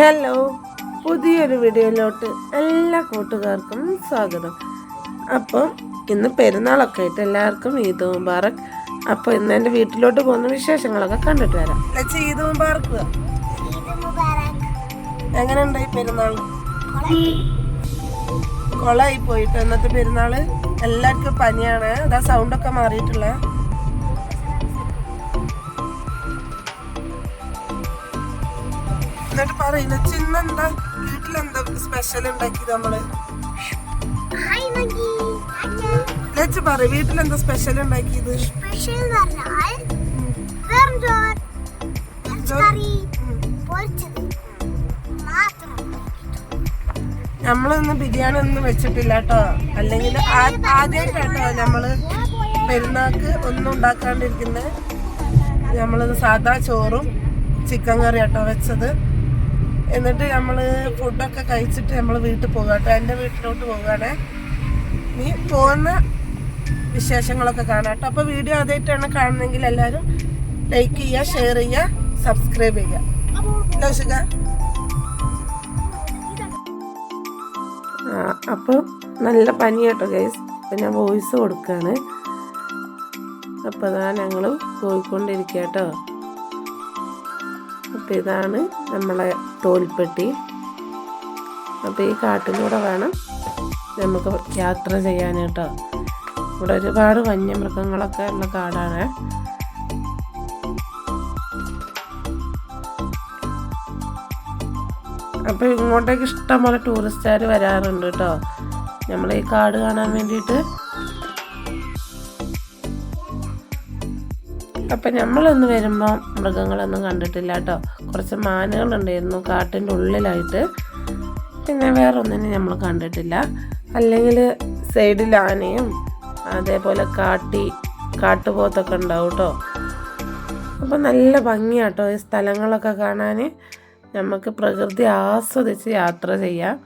Hello. പുതിയൊരു വീഡിയോയിലോട്ട് എല്ലാ കൂട്ടുകാർക്കും സ്വാഗതം. അപ്പോൾ ഇന്ന് പെരുന്നാളൊക്കെ ആയിട്ട് എല്ലാവർക്കും ഈദ് മുബാറക്. അപ്പോൾ ഇന്ന് എന്റെ വീട്ടിലോട്ട് പോകുന്ന വിശേഷങ്ങളൊക്കെ കണ്ടിട്ട് വരാം. ഈദ് മുബാറക് എങ്ങനെ ഉണ്ടായി പെരുന്നാൾ? കൊളായി പോയിട്ട് ഇന്നത്തെ പെരുന്നാൾ എല്ലാവർക്കും പനിയാണ്. അതാ സൗണ്ടൊക്കെ മാറിയിട്ടുള്ള. എന്നിട്ട് പറയുന്ന ചിന്നെന്താ വീട്ടിലെന്താ സ്പെഷ്യൽ ഉണ്ടാക്കിയത് നമ്മൾ? ലച്ച് പറ വീട്ടിലെന്താ സ്പെഷ്യൽ ഉണ്ടാക്കിയത്? നമ്മളിന്ന് ബിരിയാണി ഒന്നും വെച്ചിട്ടില്ല കേട്ടോ. അല്ലെങ്കിൽ ആദ്യമായിട്ടാട്ടോ നമ്മൾ പെരുന്നാക്ക് ഒന്നും ഉണ്ടാക്കാണ്ടിരിക്കുന്നത് നമ്മളൊന്ന് സാധാ ചോറും ചിക്കൻ കറി കേട്ടോ വെച്ചത്. എന്നിട്ട് നമ്മൾ ഫുഡൊക്കെ കഴിച്ചിട്ട് നമ്മൾ വീട്ടിൽ പോകാം കേട്ടോ. എന്റെ വീട്ടിലോട്ട് പോകാണേ. നീ പോകുന്ന വിശേഷങ്ങളൊക്കെ കാണാം കേട്ടോ. അപ്പോൾ വീഡിയോ ആദ്യമായിട്ടാണ് കാണുന്നെങ്കിൽ എല്ലാവരും ലൈക്ക് ചെയ്യുക ഷെയർ ചെയ്യുക സബ്സ്ക്രൈബ് ചെയ്യുക. ലൗഷിക അപ്പോൾ നല്ല പനി കേട്ടോ ഗൈസ് അപ്പം ഞാൻ വോയിസ് കൊടുക്കുകയാണ് അപ്പോൾ അതാ ഞങ്ങൾ പോയിക്കൊണ്ടിരിക്കുക കേട്ടോ. ഇതാണ് നമ്മളെ തോൽപ്പെട്ടി. അപ്പോൾ ഈ കാട്ടിലൂടെ വേണം നമുക്ക് യാത്ര ചെയ്യാനായിട്ട്. ഇവിടെ ഒരുപാട് വന്യമൃഗങ്ങളൊക്കെ ഉള്ള കാടാണ്. അപ്പോൾ ഇങ്ങോട്ടേക്ക് ഇഷ്ടംപോലെ ടൂറിസ്റ്റുകാർ വരാറുണ്ട് കേട്ടോ. നമ്മൾ ഈ കാട് കാണാൻ വേണ്ടിയിട്ട്. അപ്പം നമ്മളൊന്ന് വരുമ്പോൾ മൃഗങ്ങളൊന്നും കണ്ടിട്ടില്ല കേട്ടോ. കുറച്ച് മാനുകളുണ്ടായിരുന്നു കാട്ടിന്റെ ഉള്ളിലായിട്ട്. പിന്നെ വേറെ ഒന്നിനും നമ്മൾ കണ്ടിട്ടില്ല. അല്ലെങ്കിൽ സൈഡിൽ ആനയും അതേപോലെ കാട്ടി കാട്ടുപോത്തൊക്കെ ഉണ്ടാവും കേട്ടോ. അപ്പോൾ നല്ല ഭംഗിയാട്ടോ ഈ സ്ഥലങ്ങളൊക്കെ കാണാൻ. നമുക്ക് പ്രകൃതി ആസ്വദിച്ച് യാത്ര ചെയ്യാം.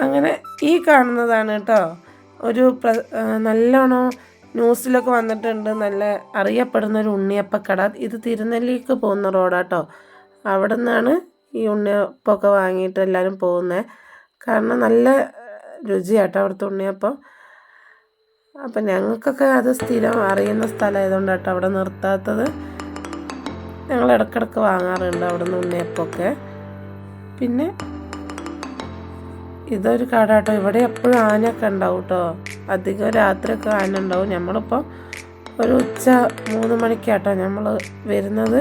അങ്ങനെ ഈ കാണുന്നതാണ് കേട്ടോ. ഒരു പ്ര നല്ലോണം ന്യൂസിലൊക്കെ വന്നിട്ടുണ്ട് നല്ല അറിയപ്പെടുന്ന ഒരു ഉണ്ണിയപ്പക്കട. ഇത് തിരുനെല്ലിക്ക് പോകുന്ന റോഡാട്ടോ. അവിടെ നിന്നാണ് ഈ ഉണ്ണിയപ്പമൊക്കെ വാങ്ങിയിട്ട് എല്ലാവരും പോകുന്നത് കാരണം നല്ല രുചിയാട്ടോ അവിടുത്തെ ഉണ്ണിയപ്പം. അപ്പം ഞങ്ങൾക്കൊക്കെ അത് സ്ഥിരം അറിയുന്ന സ്ഥലമായതുകൊണ്ട് കേട്ടോ അവിടെ നിർത്താത്തത്. ഞങ്ങൾ ഇടക്കിടക്ക് വാങ്ങാറുണ്ട് അവിടെ നിന്ന് ഉണ്ണിയപ്പമൊക്കെ പിന്നെ ഇതൊരു കട കേട്ടോ. ഇവിടെ എപ്പോഴും ആനയൊക്കെ ഉണ്ടാവും കേട്ടോ. അധികം രാത്രി ഒക്കെ ഉണ്ടാവും നമ്മളിപ്പോൾ ഒരു ഉച്ച മൂന്ന് മണിക്കാട്ടോ നമ്മൾ വരുന്നത്.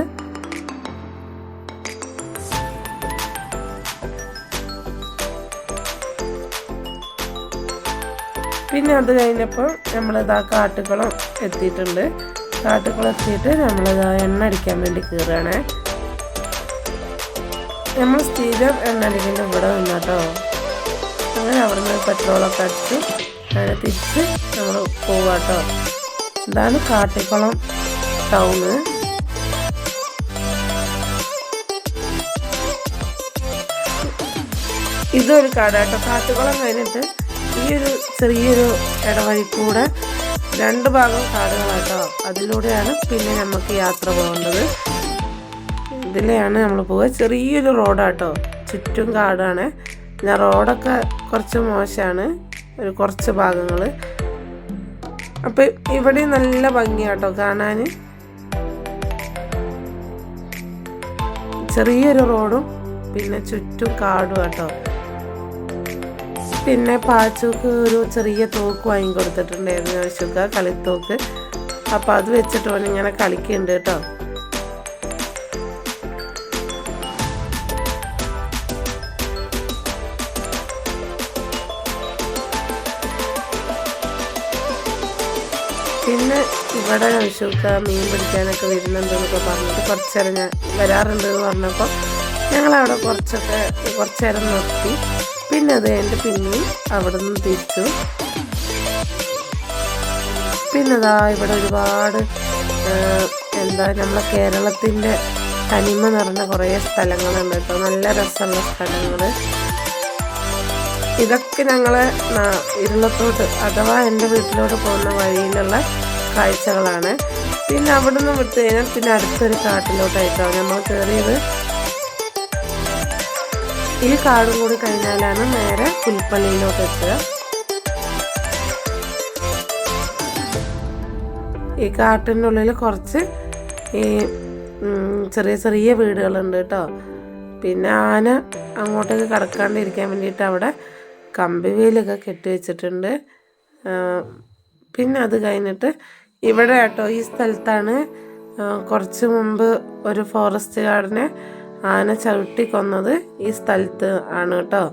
പിന്നെ അത് കഴിഞ്ഞപ്പോൾ നമ്മളിതാ കാട്ടുകുളം എത്തിയിട്ടുണ്ട്. കാട്ടുകുളം എത്തിയിട്ട് നമ്മളിതാ എണ്ണ അടിക്കാൻ വേണ്ടി കയറുകയാണേ നമ്മൾ സ്ഥിരം എണ്ണ അടിക്കുന്നത് ഇവിടെ നിന്നാട്ടോ. അങ്ങനെ അവിടെ നിന്ന് പെട്രോളൊക്കെ അടിച്ച്. അങ്ങനെ തിരിച്ച് നമ്മൾ പോവാട്ടോ. ഇതാണ് കാട്ടിക്കുളം ടൗണ്. ഇതൊരു കാടാട്ടോ കാട്ടുകുളം കഴിഞ്ഞിട്ട് ഈ ഒരു ചെറിയൊരു ഇടവഴി കൂടെ രണ്ട് ഭാഗം കാടുകളാട്ടോ. അതിലൂടെയാണ് പിന്നെ നമുക്ക് യാത്ര പോകേണ്ടത്. ഇതിലെയാണ് നമ്മൾ പോവുക. ചെറിയൊരു റോഡാട്ടോ. ചുറ്റും കാടാണ്. ഞാൻ റോഡൊക്കെ കുറച്ച് മോശമാണ് ഒരു കുറച്ച് ഭാഗങ്ങൾ അപ്പം ഇവിടെ നല്ല ഭംഗിയാട്ടോ കാണാൻ ചെറിയൊരു റോഡും പിന്നെ ചുറ്റും കാടും കേട്ടോ പിന്നെ പാച്ചുക്ക് ഒരു ചെറിയ തോക്ക് വാങ്ങി കൊടുത്തിട്ടുണ്ടായിരുന്നു ആവശ്യമൊക്കെ കളിത്തോക്ക്. അപ്പം അത് വെച്ചിട്ട് വേണം ഇങ്ങനെ കളിക്കുന്നുണ്ട് കേട്ടോ. പിന്നെ ഇവിടെ വിഷുക്ക മീൻ പിടിക്കാനൊക്കെ വരുന്നുണ്ടെന്നൊക്കെ പറഞ്ഞിട്ട് കുറച്ചേരം ഞാൻ വരാറുണ്ട് എന്ന് പറഞ്ഞപ്പോൾ ഞങ്ങളവിടെ കുറച്ചൊക്കെ കുറച്ചേരം നിർത്തി. പിന്നെ അത് കഴിഞ്ഞിട്ട് പിന്നെയും അവിടെ നിന്ന് തിരിച്ചു പിന്നെതാ ഇവിടെ ഒരുപാട് എന്താ നമ്മളെ കേരളത്തിന്റെ തനിമ നിറഞ്ഞ കുറേ സ്ഥലങ്ങളുണ്ട് കേട്ടോ. നല്ല രസമുള്ള സ്ഥലങ്ങൾ ഇതൊക്കെ ഞങ്ങൾ ഇരുളത്തോട്ട് അഥവാ എന്റെ വീട്ടിലോട്ട് പോകുന്ന വഴിയിലുള്ള കാഴ്ചകളാണ്. പിന്നെ അവിടെ നിന്ന് വിട്ട് കഴിഞ്ഞാൽ പിന്നെ അടുത്തൊരു കാട്ടിലോട്ടായിട്ടാണ് നമ്മൾ കയറിയത് ഈ കാടും കൂടി കഴിഞ്ഞാലാണ് നേരെ പുൽപ്പള്ളിയിലോട്ട് എത്തുക. ഈ കാട്ടിന്റെ ഉള്ളിൽ കുറച്ച് ഈ ചെറിയ ചെറിയ വീടുകളുണ്ട് കേട്ടോ. പിന്നെ ആന അങ്ങോട്ടേക്ക് കടക്കാണ്ടിരിക്കാൻ വേണ്ടിയിട്ട് അവിടെ കമ്പിവേലൊക്കെ കെട്ടി വെച്ചിട്ടുണ്ട്. പിന്നെ അത് കഴിഞ്ഞിട്ട് ഇവിടെ കേട്ടോ ഈ സ്ഥലത്താണ് കുറച്ച് മുമ്പ് ഒരു ഫോറസ്റ്റ് ഗാർഡിനെ ആന ചവിട്ടി കൊന്നത് ഈ സ്ഥലത്ത് ആണ് കേട്ടോ.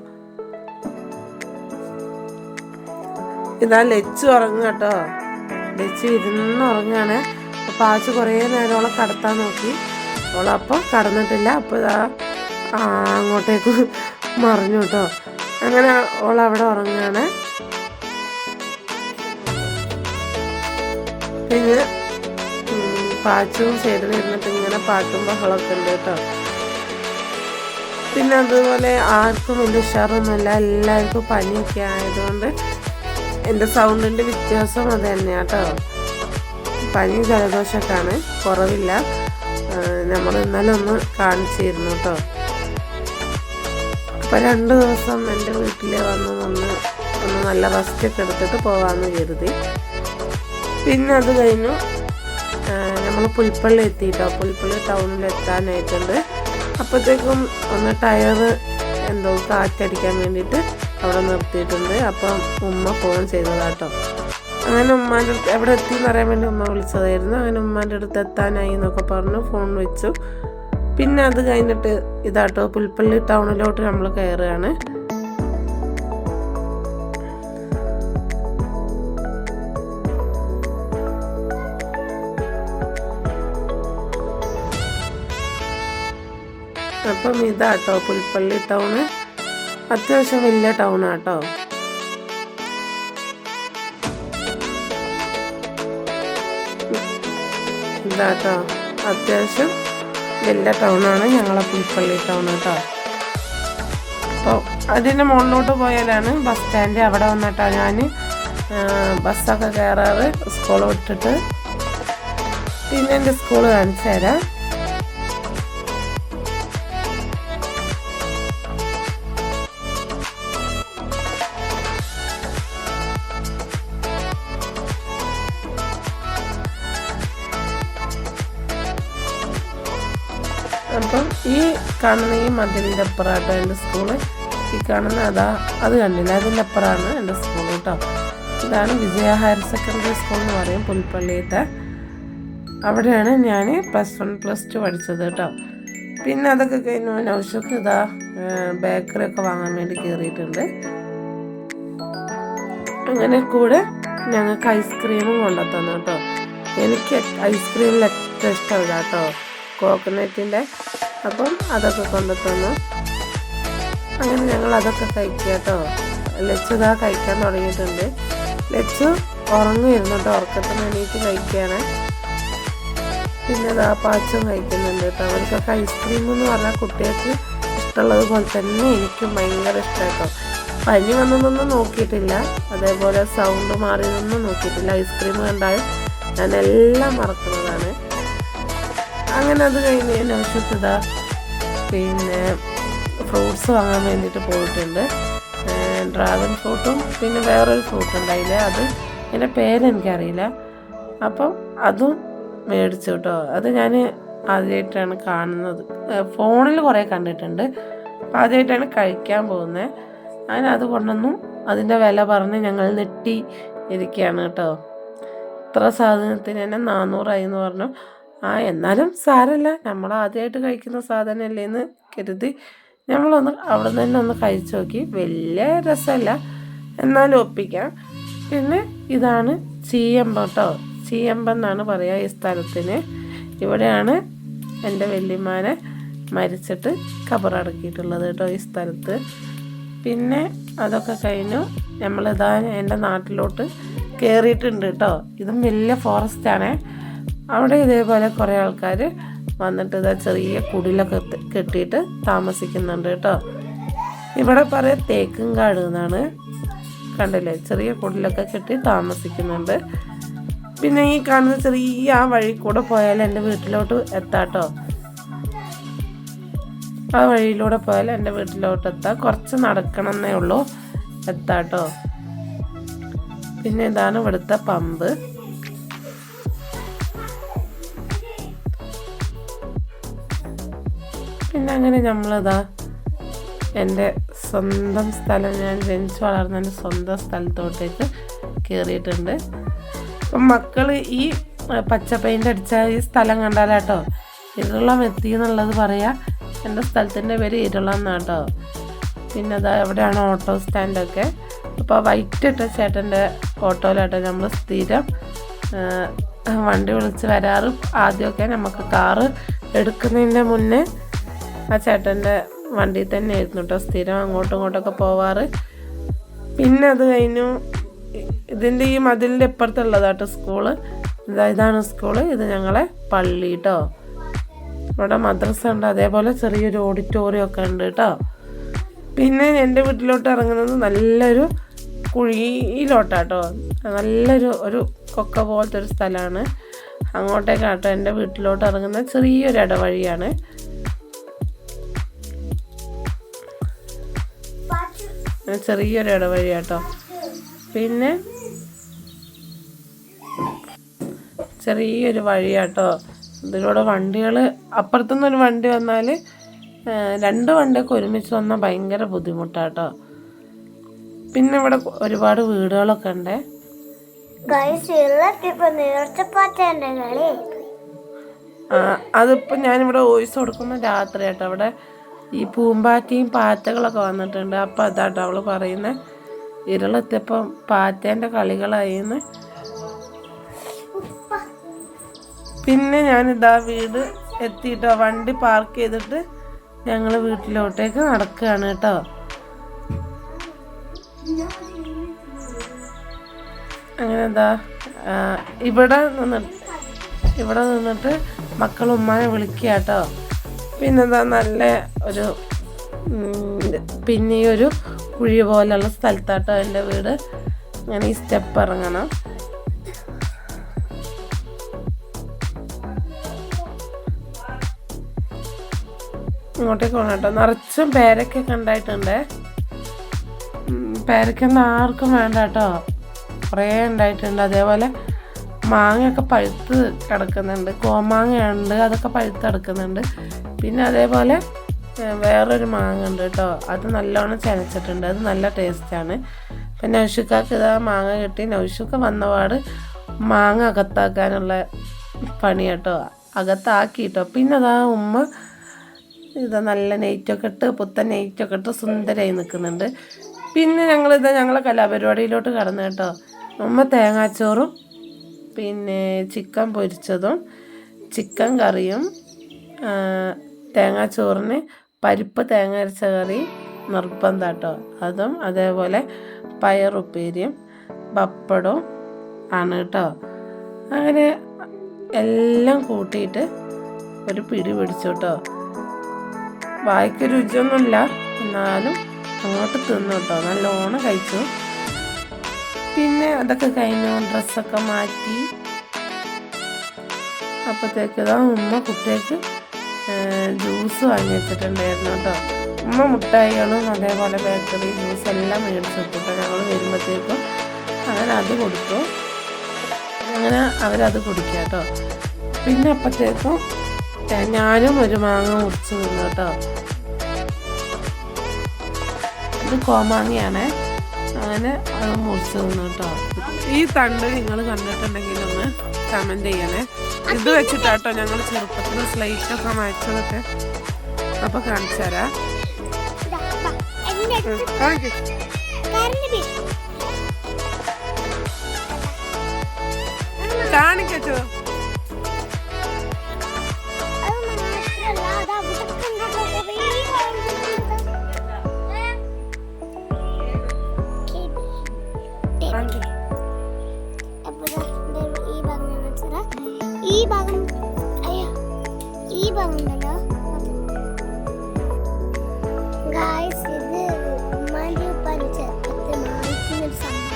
ഇതാ ലച്ചു ഉറങ്ങുക കേട്ടോ. ലച്ചു ഇരുന്ന് ഉറങ്ങാണ് അപ്പോൾ ആച്ചു കുറേ നേരം അവളെ കടത്താൻ നോക്കി. അവളപ്പോൾ കടന്നിട്ടില്ല. അപ്പോൾ ഇതാ അങ്ങോട്ടേക്ക് മറിഞ്ഞു കേട്ടോ. അങ്ങനെ ഓൾ അവിടെ ഉറങ്ങുകയാണ് പിന്നെ പാച്ചും സൈഡിൽ ഇരുന്നിട്ട് ഇങ്ങനെ പാട്ടും ബഹളമൊക്കെ ഉണ്ട് കേട്ടോ. പിന്നെ അതുപോലെ ആർക്കും വലിയ ഉഷാറൊന്നുമില്ല. എല്ലാവർക്കും പനിയൊക്കെ ആയതുകൊണ്ട് എന്റെ സൗണ്ടിന്റെ വ്യത്യാസം അത് തന്നെയാണ് കേട്ടോ. പനി ജലദോഷമൊക്കെയാണ്. കുറവില്ല. നമ്മൾ ഇന്നലെ ഒന്ന് കാണിച്ചിരുന്നു കേട്ടോ. അപ്പം രണ്ട് ദിവസം എന്റെ വീട്ടിൽ വന്ന് ഒന്ന് ഒന്ന് നല്ല റെസ്റ്റൊക്കെ എടുത്തിട്ട് പോകാമെന്ന് കരുതി. പിന്നെ അത് കഴിഞ്ഞു നമ്മൾ പുൽപ്പള്ളി എത്തിയിട്ടോ പുൽപ്പള്ളി ടൗണിൽ എത്താനായിട്ടുണ്ട്. അപ്പോഴത്തേക്കും ഒന്ന് ടയർ എന്തോ കാറ്റടിക്കാൻ വേണ്ടിയിട്ട് അവിടെ നിർത്തിയിട്ടുണ്ട്. അപ്പം ഉമ്മ ഫോൺ ചെയ്തതാട്ടോ. അങ്ങനെ ഉമ്മാന്റെ അടുത്ത് എവിടെ എത്തി എന്ന് അറിയാൻ വേണ്ടി ഉമ്മ വിളിച്ചതായിരുന്നു. അങ്ങനെ ഉമ്മാന്റെ അടുത്ത് എത്താനായി എന്നൊക്കെ പറഞ്ഞു ഫോൺ വെച്ചു. പിന്നെ അത് കഴിഞ്ഞിട്ട് ഇതാട്ടോ പുൽപ്പള്ളി ടൗണിലോട്ട് നമ്മൾ കയറുകയാണ്. അപ്പം ഇതാട്ടോ പുൽപ്പള്ളി ടൗണ്. അത്യാവശ്യം വലിയ ടൗണാട്ടോ. ഇതാട്ടോ അത്യാവശ്യം വലിയ ടൗണാണ് ഞങ്ങളെ പുൽപ്പള്ളി ടൗൺ കേട്ടോ. അപ്പോൾ അതിന്റെ മുകളിലോട്ട് പോയാലാണ് ബസ് സ്റ്റാൻഡ്. അവിടെ വന്നിട്ടാണ് ഞാൻ ബസ്സൊക്കെ കയറാറ് സ്കൂൾ വിട്ടിട്ട്. പിന്നെ എന്റെ സ്കൂൾ കാണിച്ചു തരാം. അപ്പം ഈ കാണുന്ന ഈ മതിലിന്റെ അപ്പുറമാട്ടോ എന്റെ സ്കൂൾ ഈ കാണുന്ന അതാ അത് കണ്ടില്ല? അതിന്റെ അപ്പുറമാണ് എന്റെ സ്കൂൾ കേട്ടോ. ഇതാണ് വിജയ ഹയർ സെക്കൻഡറി സ്കൂൾ എന്ന് പറയും പുൽപ്പള്ളിയത്തെ അവിടെയാണ് ഞാൻ പ്ലസ് വൺ പ്ലസ് ടു പഠിച്ചത് കേട്ടോ. പിന്നെ അതൊക്കെ കഴിഞ്ഞു നൗഷക്ക് ഇതാ ബേക്കറി ഒക്കെ വാങ്ങാൻ വേണ്ടി കയറിയിട്ടുണ്ട്. അങ്ങനെ കൂടെ ഞങ്ങൾക്ക് ഐസ്ക്രീമും കൊണ്ടുത്തന്നു കേട്ടോ. എനിക്ക് ഐസ്ക്രീമിൽ ഏറ്റവും ഇഷ്ടമില്ല കേട്ടോ. കോക്കനട്ടിന്റെ അപ്പം അതൊക്കെ കൊണ്ടുത്തന്നു. അങ്ങനെ ഞങ്ങൾ അതൊക്കെ കഴിക്കുക കേട്ടോ ലച്ചു ഇതാ കഴിക്കാൻ തുടങ്ങിയിട്ടുണ്ട്. ലച്ചു ഉറങ്ങുമായിരുന്നു കേട്ടോ. ഉറക്കത്തിന് എണീറ്റ് കഴിക്കുകയാണ് പിന്നെ ഇതാ പാച്ചും കഴിക്കുന്നുണ്ട് കേട്ടോ. അവർക്കൊക്കെ ഐസ്ക്രീം എന്ന് പറഞ്ഞാൽ കുട്ടികൾക്ക് ഇഷ്ടമുള്ളത് പോലെ തന്നെ എനിക്കും ഭയങ്കര ഇഷ്ടമായിട്ടോ പനി വന്നതൊന്നും നോക്കിയിട്ടില്ല. അതേപോലെ സൗണ്ട് മാറിയതൊന്നും നോക്കിയിട്ടില്ല. ഐസ്ക്രീം കണ്ടാൽ ഞാൻ എല്ലാം മറക്കുന്നതാണ്. അങ്ങനെ അത് കഴിഞ്ഞ് ഞാൻ ആവശ്യത്തിത പിന്നെ ഫ്രൂട്ട്സ് വാങ്ങാൻ വേണ്ടിയിട്ട് പോയിട്ടുണ്ട്. ഡ്രാഗൺ ഫ്രൂട്ടും പിന്നെ വേറൊരു ഫ്രൂട്ട് ഉണ്ടായില്ലേ അത് എന്റെ പേരെനിക്കറിയില്ല അപ്പം അതും മേടിച്ചു കേട്ടോ. അത് ഞാൻ ആദ്യമായിട്ടാണ് കാണുന്നത്. ഫോണിൽ കുറേ കണ്ടിട്ടുണ്ട്. അപ്പം ആദ്യമായിട്ടാണ് കഴിക്കാൻ പോകുന്നത്. അങ്ങനെ അത് കൊണ്ടുവന്നു. അതിന്റെ വില പറഞ്ഞ് ഞങ്ങൾ നെട്ടി ഇരിക്കുകയാണ് കേട്ടോ. ഇത്ര സാധനത്തിന് തന്നെ നാനൂറായി എന്ന് പറഞ്ഞു. ആ എന്നാലും സാരമില്ല നമ്മൾ ആദ്യമായിട്ട് കഴിക്കുന്ന സാധനമല്ലേ എന്ന് കരുതി നമ്മളൊന്ന് അവിടെ തന്നെ ഒന്ന് കഴിച്ചു നോക്കി. വലിയ രസമല്ല എന്നാലും ഒപ്പിക്കാം. പിന്നെ ഇതാണ് ചീയമ്പം കേട്ടോ ചീയമ്പം എന്നാണ് പറയുക ഈ സ്ഥലത്തിന്. ഇവിടെയാണ് എന്റെ വല്യമാനെ മരിച്ചിട്ട് കബറടക്കിയിട്ടുള്ളത് കേട്ടോ ഈ സ്ഥലത്ത്. പിന്നെ അതൊക്കെ കഴിഞ്ഞു. നമ്മളിതാ എന്റെ നാട്ടിലോട്ട് കയറിയിട്ടുണ്ട് കേട്ടോ ഇതും വലിയ ഫോറസ്റ്റാണ് അവിടെ ഇതേപോലെ കുറേ ആൾക്കാർ വന്നിട്ട് ഇതാ ചെറിയ കുടിലൊക്കെ കെട്ടിയിട്ട് താമസിക്കുന്നുണ്ട് കേട്ടോ. ഇവിടെ പറയാം തേക്കും കാട് എന്നാണ്. കണ്ടില്ലേ? ചെറിയ കുടിലൊക്കെ കെട്ടി താമസിക്കുന്നുണ്ട്. പിന്നെ ഈ കാണുന്ന ചെറിയ ആ വഴി കൂടെ പോയാൽ എന്റെ വീട്ടിലോട്ട് എത്താട്ടോ. ആ വഴിയിലൂടെ പോയാൽ എന്റെ വീട്ടിലോട്ട് എത്താം. കുറച്ച് നടക്കണം എന്നേ ഉള്ളൂ. എത്താട്ടോ. പിന്നെ ഇതാണ് ഇവിടുത്തെ പമ്പ്. പിന്നെ അങ്ങനെ നമ്മളിതാ എന്റെ സ്വന്തം സ്ഥലം ഞാൻ ജനിച്ചു വളർന്ന എന്റെ സ്വന്തം സ്ഥലത്തോട്ടേക്ക് കയറിയിട്ടുണ്ട്. അപ്പം മക്കൾ ഈ പച്ച പെയിന്റ് അടിച്ച ഈ സ്ഥലം കണ്ടാലാട്ടോ. ഇരുളം എത്തി എന്നുള്ളത് പറയാ. എന്റെ സ്ഥലത്തിന്റെ പേര് ഇരുളം എന്നാട്ടോ പിന്നെ അതാ എവിടെയാണ് ഓട്ടോ സ്റ്റാൻഡൊക്കെ അപ്പോൾ വൈറ്റ് ഇട്ട ചേട്ടന്റെ ഓട്ടോയിലാട്ടോ നമ്മൾ സ്ഥിരം വണ്ടി വിളിച്ച് വരാറ്. ആദ്യമൊക്കെ നമുക്ക് കാറ് എടുക്കുന്നതിന്റെ മുന്നേ ആ ചേട്ടന്റെ വണ്ടിയിൽ തന്നെ ആയിരുന്നു കേട്ടോ സ്ഥിരം അങ്ങോട്ടും ഇങ്ങോട്ടൊക്കെ പോവാറ്. പിന്നെ അത് കഴിഞ്ഞു ഇതിന്റെ ഈ മതിലിന്റെ ഇപ്പുറത്തുള്ളതാട്ടോ സ്കൂൾ. ഇതാ ഇതാണ് സ്കൂൾ. ഇത് ഞങ്ങളെ പള്ളി കേട്ടോ ഇവിടെ മദ്രസ ഉണ്ട്. അതേപോലെ ചെറിയൊരു ഓഡിറ്റോറിയം ഒക്കെ ഉണ്ട് കേട്ടോ പിന്നെ എന്റെ വീട്ടിലോട്ട് ഇറങ്ങുന്നത് നല്ലൊരു കുഴിയിലോട്ടാട്ടോ നല്ലൊരു ഒരു കൊക്ക പോലത്തെ ഒരു സ്ഥലമാണ്. അങ്ങോട്ടേക്കാട്ടോ എന്റെ വീട്ടിലോട്ട് ഇറങ്ങുന്ന ചെറിയൊരു ഇടവഴിയാണ്. ചെറിയൊരു ഇടവഴി കേട്ടോ പിന്നെ ചെറിയൊരു വഴിയാട്ടോ. ഇതിലൂടെ വണ്ടികൾ അപ്പുറത്തുനിന്ന് ഒരു വണ്ടി വന്നാൽ രണ്ട് വണ്ടിയൊക്കെ ഒരുമിച്ച് വന്നാൽ ഭയങ്കര ബുദ്ധിമുട്ടാട്ടോ. പിന്നെ ഇവിടെ ഒരുപാട് വീടുകളൊക്കെ ഉണ്ട്. അതിപ്പോൾ ഞാനിവിടെ വോയിസ് കൊടുക്കുന്ന രാത്രി കേട്ടോ അവിടെ ഈ പൂമ്പാറ്റയും പാറ്റകളൊക്കെ വന്നിട്ടുണ്ട്. അപ്പം അതാട്ടോ അവൾ പറയുന്നത് ഇരുളെത്തിയപ്പം പാറ്റേന്റെ കളികളായിന്ന്. പിന്നെ ഞാനിതാ വീട് എത്തിയിട്ടോ വണ്ടി പാർക്ക് ചെയ്തിട്ട് ഞങ്ങൾ വീട്ടിലോട്ടേക്ക് നടക്കുകയാണ് കേട്ടോ. അങ്ങനെ എന്താ ഇവിടെ നിന്നിട്ട് ഇവിടെ നിന്നിട്ട് മക്കൾ ഉമ്മാനെ വിളിക്കുക കേട്ടോ പിന്നെന്താ നല്ല ഒരു പിന്നെ ഒരു കുഴി പോലെയുള്ള സ്ഥലത്താട്ടോ എന്റെ വീട്. ഞാൻ ഈ സ്റ്റെപ്പ് ഇറങ്ങണം. ഇങ്ങോട്ടേക്ക് പോകണം കേട്ടോ. നിറച്ചും പേരക്കൊക്കെ ഉണ്ടായിട്ടുണ്ട് പേരക്കൊന്നും ആർക്കും വേണ്ട കേട്ടോ. കുറേ ഉണ്ടായിട്ടുണ്ട്. അതേപോലെ മാങ്ങയൊക്കെ പഴുത്ത് കിടക്കുന്നുണ്ട്. കോമാങ്ങയുണ്ട്. അതൊക്കെ പഴുത്ത് കിടക്കുന്നുണ്ട്. പിന്നെ അതേപോലെ വേറൊരു മാങ്ങ ഉണ്ട് കേട്ടോ. അത് നല്ലോണം ചനച്ചിട്ടുണ്ട് അത് നല്ല ടേസ്റ്റാണ്. പിന്നെ നൗഷുക്കാക്ക് ഇതാ മാങ്ങ കിട്ടി. നൗഷുക്ക വന്നപാട് മാങ്ങ അകത്താക്കാനുള്ള പണി കേട്ടോ. അകത്താക്കി കേട്ടോ പിന്നെ അതാ ഉമ്മ ഇത് നല്ല നെയ്റ്റൊക്കെ ഇട്ട് പുത്തൻ നെയ്റ്റൊക്കെ ഇട്ട് സുന്ദരമായി നിൽക്കുന്നുണ്ട്. പിന്നെ ഞങ്ങളിത് ഞങ്ങളെ കലാപരിപാടിയിലോട്ട് കടന്നു കേട്ടോ. ഉമ്മ തേങ്ങാച്ചോറും പിന്നെ ചിക്കൻ പൊരിച്ചതും ചിക്കൻ കറിയും തേങ്ങാച്ചോറിന് പരിപ്പ് തേങ്ങ അരച്ച കറി നിർബന്ധം കേട്ടോ അതും അതേപോലെ പയറുപ്പേരിയും പപ്പടവും ആണ് കേട്ടോ. അങ്ങനെ എല്ലാം കൂട്ടിയിട്ട് ഒരു പിടി പിടിച്ചു കേട്ടോ. വായിക്ക് രുചിയൊന്നുമില്ല. എന്നാലും അങ്ങോട്ട് തിന്നു കേട്ടോ. നല്ലോണം കഴിച്ചു. പിന്നെ അതൊക്കെ കഴിഞ്ഞു ഡ്രസ്സൊക്കെ മാറ്റി. അപ്പോഴത്തേക്ക് ഇതാ ഉമ്മ കുട്ടിക്ക് ജ്യൂസ് വാങ്ങി വെച്ചിട്ടുണ്ടായിരുന്നു കേട്ടോ. അമ്മ മുട്ടായികളും അതേപോലെ ബേക്കറി ജ്യൂസ് എല്ലാം മേടിച്ചു വെച്ചിട്ടോ ഞങ്ങൾ വരുമ്പോഴത്തേക്കും അങ്ങനെ അത് കൊടുത്തു. അങ്ങനെ അവരത് കുടിക്കുക കേട്ടോ. പിന്നെ അപ്പോഴത്തേക്കും ഞാനും ഒരു മാങ്ങ മുറിച്ച് നിന്നു കേട്ടോ. ഇത് കോമാങ്ങയാണേ. അങ്ങനെ അത് മുറിച്ച് നിന്നു കേട്ടോ. ഈ തണ്ട് നിങ്ങൾ കണ്ടിട്ടുണ്ടെങ്കിൽ ഒന്ന് കമന്റ് ചെയ്യണേ. ഇത് വെച്ചിട്ടാട്ടോ ഞങ്ങൾ ചെറുപ്പത്തിൽ സ്ലൈറ്റ് ഒക്കെ മായ്ച്ചതൊക്കെ അപ്പൊ കാണിച്ചു തരാം ഉം, ഉണ്ടല്ലോ ഗായ്സ് ഇത് ഉമ്മാന്റെ ഉപ്പാന്റെ ചെറുപ്പത്തിൽ മായിക്കുന്ന ഒരു സംഭവം.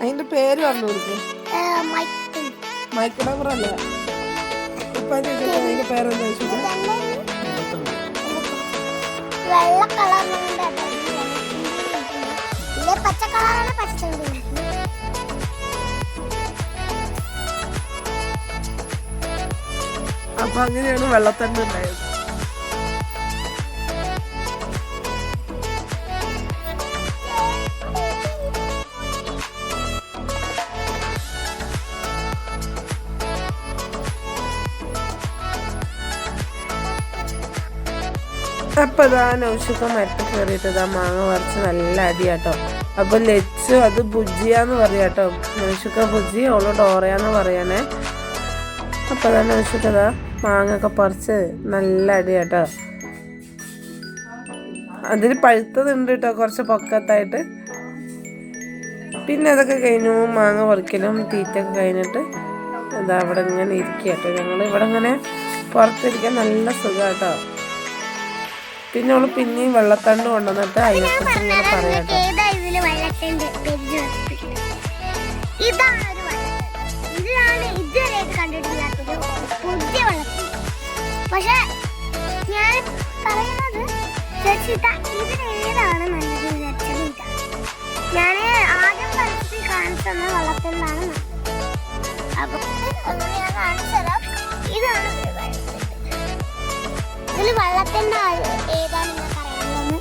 അതിന്റെ പേര് പറഞ്ഞു കൊടുക്കും. മൈക്കിൾ. മൈക്കിടവറല്ലേ ഈത്തപ്പഴം ചോദിച്ചപ്പോൾ അതിന്റെ പേരെന്താ വെള്ള കളർ പച്ച കളറാണ് പച്ച അപ്പൊ അങ്ങനെയാണ് വെള്ളത്തണ്ട് ഉണ്ടായത്. അപ്പൊ ഔഷധം നൗഷുക്ക മരത്തിൽ കയറിയിട്ട് ഇതാ മാങ്ങ വറച്ച് നല്ല അടിയാട്ടോ. അപ്പൊ ലച്ചു അത് ബുജിയാന്ന് പറയാട്ടോ ഔഷുക്ക ബുജി അവളോട് ഡോറയാന്ന് പറയാനേ. അപ്പൊ തന്നെ ഔഷധതാ മാങ്ങ ഒക്കെ പറിച്ച് നല്ല അടി അടിയാട്ടോ. അതിൽ പഴുത്തതുണ്ട് കേട്ടോ കുറച്ച് പൊക്കത്തായിട്ട്. പിന്നെ അതൊക്കെ കഴിഞ്ഞു മാങ്ങ പറിക്കലും തീറ്റൊക്കെ കഴിഞ്ഞിട്ട് അത് അവിടെ ഇങ്ങനെ ഇരിക്കുക കേട്ടോ ഞങ്ങൾ ഇവിടെ ഇങ്ങനെ പുറത്തിരിക്കാൻ നല്ല സുഖാട്ടോ. പിന്നെ അവൾ പിന്നെയും വെള്ളത്തണ്ട് കൊണ്ടുവന്നിട്ട് അതിനെക്കുറിച്ച് ഇങ്ങനെ പറയാം ഇതാണ് ഇതുവരെയായിട്ട് കണ്ടിട്ടില്ലാത്തൊരു പുതിയ വെള്ളത്തണ്ട്. പക്ഷെ ഞാൻ പറയുന്നത് രക്ഷിത ഇതിന് ഏതാണ് നല്ലത് വിചാരിച്ചത് ഞാൻ ആദ്യം പരസ്യത്തിൽ കാണിച്ചു തന്ന വെള്ളത്തണ്ടാണ് നല്ലത്. അപ്പൊ ഞാൻ കാണിച്ചു തരാം. ഇതാണ് ഇതിൽ വെള്ളത്തിന്റെ ഏതാണ് ഞാൻ പറയുന്നത്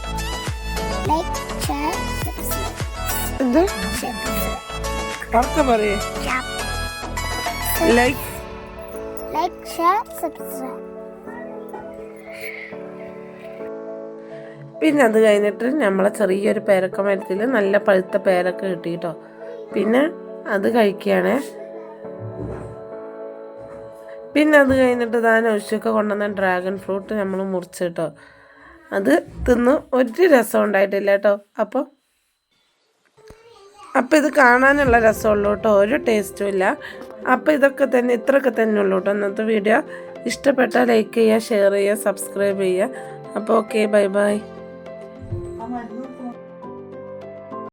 ലൈക്ക് ഷെയർ പറയേ. ലൈക്ക് ലൈക്ക് ഷെയർ സബ്സ്ക്രൈബ് പിന്നെ അത് കഴിഞ്ഞിട്ട് നമ്മളെ ചെറിയൊരു പേരക്ക മരത്തിൽ നല്ല പഴുത്ത പേരക്ക കിട്ടി കേട്ടോ പിന്നെ അത് കഴിക്കുകയാണ് പിന്നെ അത് കഴിഞ്ഞിട്ട് താൻ ഒഴിച്ചൊക്കെ കൊണ്ടുവന്ന ഡ്രാഗൺ ഫ്രൂട്ട് നമ്മൾ മുറിച്ച് കേട്ടോ അത് തിന്ന് ഒരു രസം ഉണ്ടായിട്ടില്ല കേട്ടോ. അപ്പോൾ അപ്പം ഇത് കാണാനുള്ള രസമുള്ളൂ കേട്ടോ. ഒരു ടേസ്റ്റും ഇല്ല. അപ്പോൾ ഇതൊക്കെ തന്നെ ഇത്രയൊക്കെ തന്നെ ഉള്ളൂ കേട്ടോ ഇന്നത്തെ വീഡിയോ ഇഷ്ടപ്പെട്ടാൽ ലൈക്ക് ചെയ്യുക ഷെയർ ചെയ്യുക സബ്സ്ക്രൈബ് ചെയ്യുക. അപ്പോൾ ഓക്കെ ബൈ ബൈ Vamos